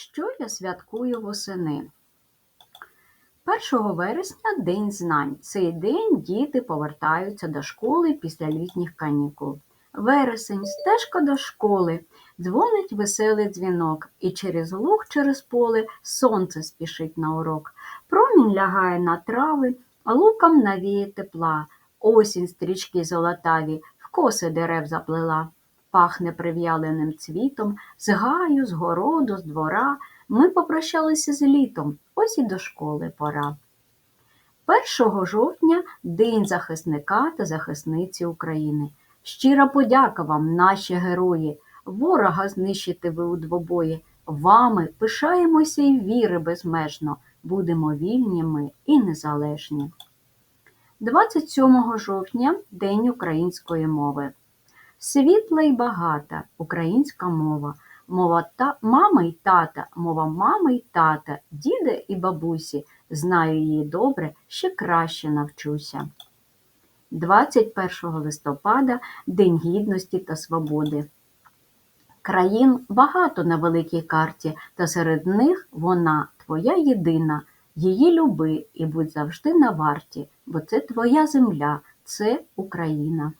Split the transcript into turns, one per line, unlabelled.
Що я святкую восени? 1 вересня День знань. Цей день діти повертаються до школи після літніх канікул. Вересень, стежка до школи, дзвонить веселий дзвінок, і через луг, через поле сонце спішить на урок. Промінь лягає на трави, а лукам навіє тепла. Осінь стрічки золотаві, в коси дерев заплела. Пахне прив'яленим цвітом, з гаю, з городу, з двора. Ми попрощалися з літом, ось і до школи пора. 1 жовтня – День захисника та захисниці України. Щира подяка вам, наші герої! Ворога знищити ви у двобої. Вами пишаємося і віри безмежно. Будемо вільні ми і незалежні. 27 жовтня – День української мови. Світла й багата українська мова. Мова та мами й тата, мова мами й тата, діда і бабусі. Знаю її добре, ще краще навчуся. 21 листопада День гідності та свободи. Країн багато на великій карті, та серед них вона твоя єдина. Її люби і будь завжди на варті, бо це твоя земля, це Україна.